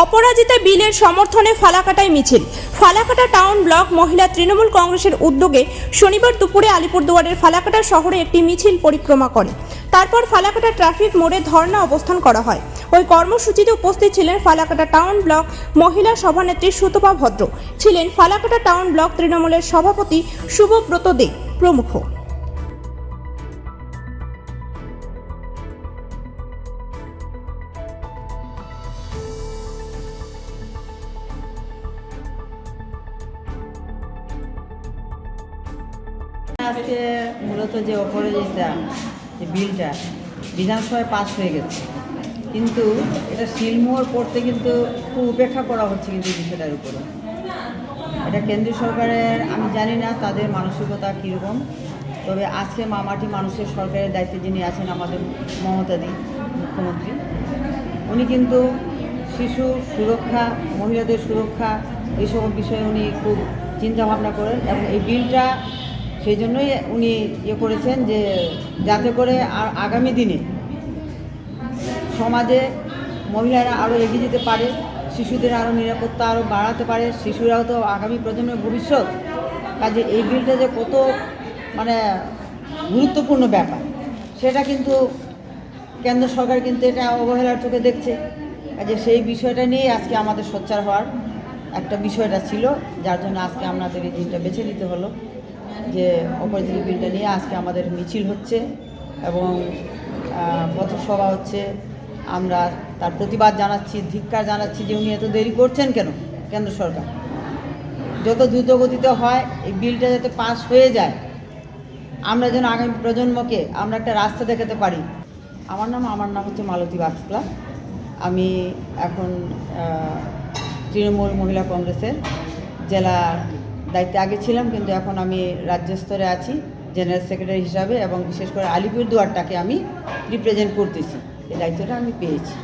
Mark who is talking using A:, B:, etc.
A: অপরাজিতা বিলের সমর্থনে ফালাকাটায় মিছিল। ফালাকাটা টাউন ব্লক মহিলা তৃণমূল কংগ্রেসের উদ্যোগে শনিবার দুপুরে আলিপুরদুয়ারের ফালাকাটা শহরে একটি মিছিল পরিক্রমা করে। তারপর ফালাকাটা ট্রাফিক মোড়ে ধর্ণা অবস্থান করা হয়। ওই কর্মসূচিতে উপস্থিত ছিলেন ফালাকাটা টাউন ব্লক মহিলা সভানেত্রী সুতপা ভদ্র। ছিলেন ফালাকাটা টাউন ব্লক তৃণমূলের সভাপতি শুভব্রত দে, প্রমুখ।
B: আজকে মূলত যে অপরাজিতা যে বিলটা, বিধানসভায় পাস হয়ে গেছে। কিন্তু এটা শিলমোহর পড়তে কিন্তু খুব উপেক্ষা করা হচ্ছে কিন্তু বিষয়টার উপরে। এটা কেন্দ্রীয় সরকারের, আমি জানি না তাদের মানসিকতা কীরকম, তবে আজকে মামাটি মানুষের সরকারের দায়িত্বে যিনি আছেন আমাদের মমতাদি মুখ্যমন্ত্রী, উনি কিন্তু শিশু সুরক্ষা, মহিলাদের সুরক্ষা এইসব বিষয়ে উনি খুব চিন্তা ভাবনা করেন এবং এই বিলটা সেই জন্যই উনি ইয়ে করেছেন যে যাতে করে আর আগামী দিনে সমাজে মহিলারা আরও এগিয়ে যেতে পারে, শিশুদের আরও নিরাপত্তা আরও বাড়াতে পারে, শিশুরাও তো আগামী প্রজন্মের ভবিষ্যৎ। কাজে এই বিলটা যে কত মানে গুরুত্বপূর্ণ ব্যাপার, সেটা কিন্তু কেন্দ্র সরকার কিন্তু এটা অবহেলার চোখে দেখছে। কাজে সেই বিষয়টা নিয়ে আজকে আমাদের সোচ্চার হওয়ার একটা বিষয়টা ছিল, যার জন্য আজকে আমাদের এই দিনটা বেছে নিতে হলো। যে অপরাজিত বিলটা নিয়ে আজকে আমাদের মিছিল হচ্ছে এবং পথসভা হচ্ছে। আমরা তার প্রতিবাদ জানাচ্ছি, ধিক্কার জানাচ্ছি যে উনি এত দেরি করছেন কেন? কেন্দ্র সরকার। যত দ্রুত গতিতে হয়, এই বিলটা যাতে পাস হয়ে যায়, আমরা যেন আগামী প্রজন্মকে আমরা একটা রাস্তা দেখাতে পারি। আমার নাম আমার নাম হচ্ছে মালতী বাক্সলা। আমি এখন তৃণমূল মহিলা কংগ্রেসের জেলা দায়িত্বে আগে ছিলাম, কিন্তু এখন আমি রাজ্য স্তরে আছি, জেনারেল সেক্রেটারি হিসাবে, এবং বিশেষ করে আলিপুরদুয়ারটাকে আমি রিপ্রেজেন্ট করতেছি। এই দায়িত্বটা আমি পেয়েছি।